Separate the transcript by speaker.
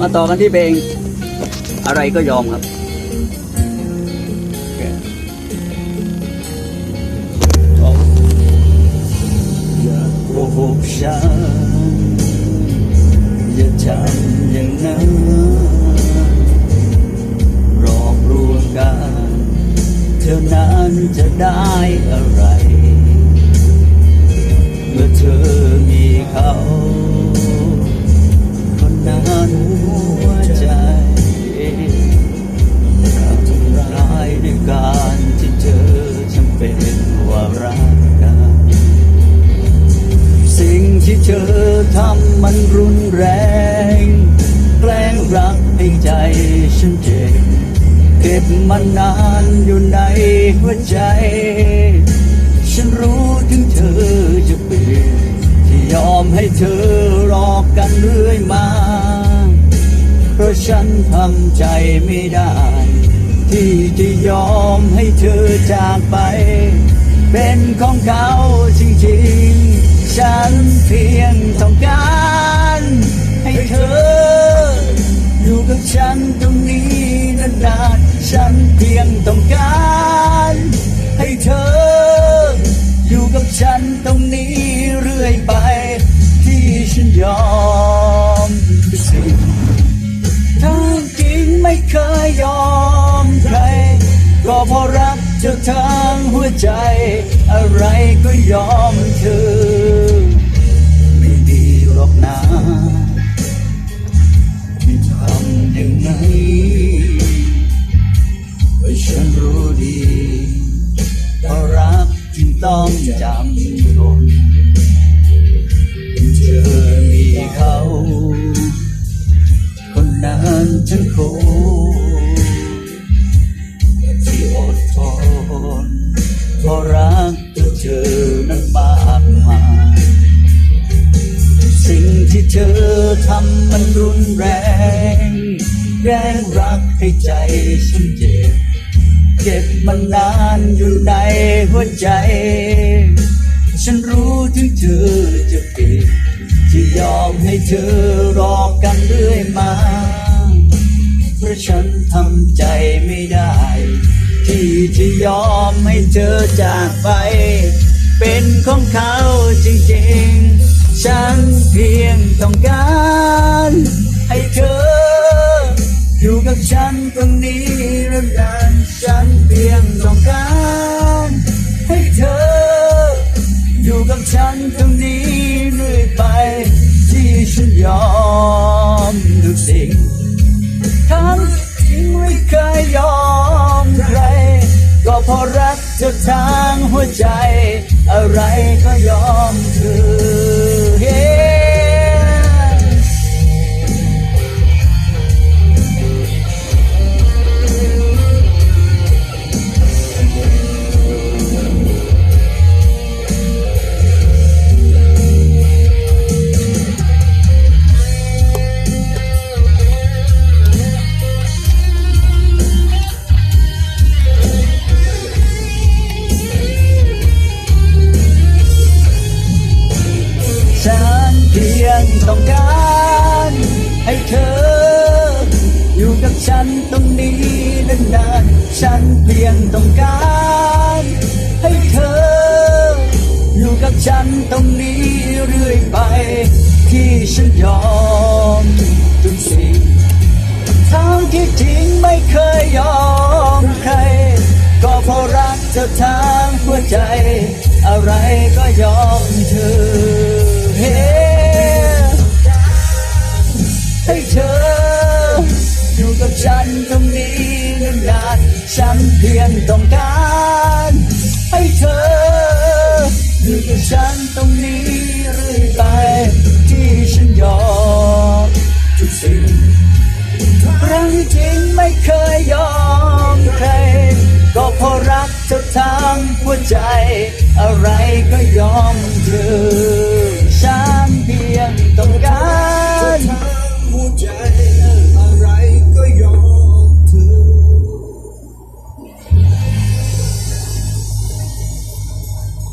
Speaker 1: มาต่อกันที่เพลงอะไรก็ยอมครับอย่าโกหกฉันอย่าทำอย่างนั้นหลอกลวงกันเท่านั้นจะได้อะไร เมื่อเธอมีเขา เธอทำมันรุนแรง แกล้งรักให้ใจฉันเจ็บเก็บมันนานอยู่ในหัวใจ ฉันรู้ถึงเธอจะเปลี่ยนที่ยอมให้เธอรอกันเรื่อยมา เพราะฉันทำใจไม่ได้ ที่จะยอมให้เธอจากไป เป็นของเขาจริงๆ ฉันเพียงต้องการให้เธอ อยู่กับฉันตรงนี้นานๆฉันเพียงต้องการให้เธอ อยู่กับฉันตรงนี้เรื่อยไป ที่ฉันยอมสิ่งทั้งจริงไม่เคยยอมใคร ก็เพราะรักเธอทั้งหัวใจ อะไรก็ยอมเธอ จึงต้องจำทนเธอมีเขา คนนั้นฉันคงที่อดทนเพราะรักเธอเธอนั้นมากมายสิ่งที่เธอทำมันรุนแรง แรงรักให้ใจฉันเจ็บ เก็บมันนานอยู่ในหัวใจ ฉันรู้ถึงเธอจะเปลี่ยนที่ยอมให้เธอรอกันเรื่อยมา เพราะฉันทำใจไม่ได้ ที่จะยอมให้เธอจากไป เป็นของเขาจริงๆ ฉันเพียงต้องการ ให้เธอ อยู่กับฉันตรงนี้ ต้องการให้เธอ อยู่กับฉันตรงนี้เรื่อยไป ที่ฉันยอมทุกสิ่ง ทั้งที่ไม่เคยยอมใคร ก็เพราะรักเธอทางหัวใจ อะไรก็ยอมเธอ ฉันตรงนี้นานๆฉันเพียงต้องการ ให้เธอ อยู่กับฉันตรงนี้เรื่อยไป ที่ฉันยอมทุกสิ่งทั้งที่จริงไม่เคยยอมใคร ก็เพราะรักเธอทางหัวใจ อะไรก็ยอมเธอให้เธอ กับฉันตรงนี้นานฉันเพียงต้องการให้เธออยู่กับฉันตรงนี้เรื่อยไปที่ฉันยอมทุกสิ่งครั้งที่จริงไม่เคยยอมใคร ก็เพราะรักเธอทั้งหัวใจ อะไรก็ยอมเธอ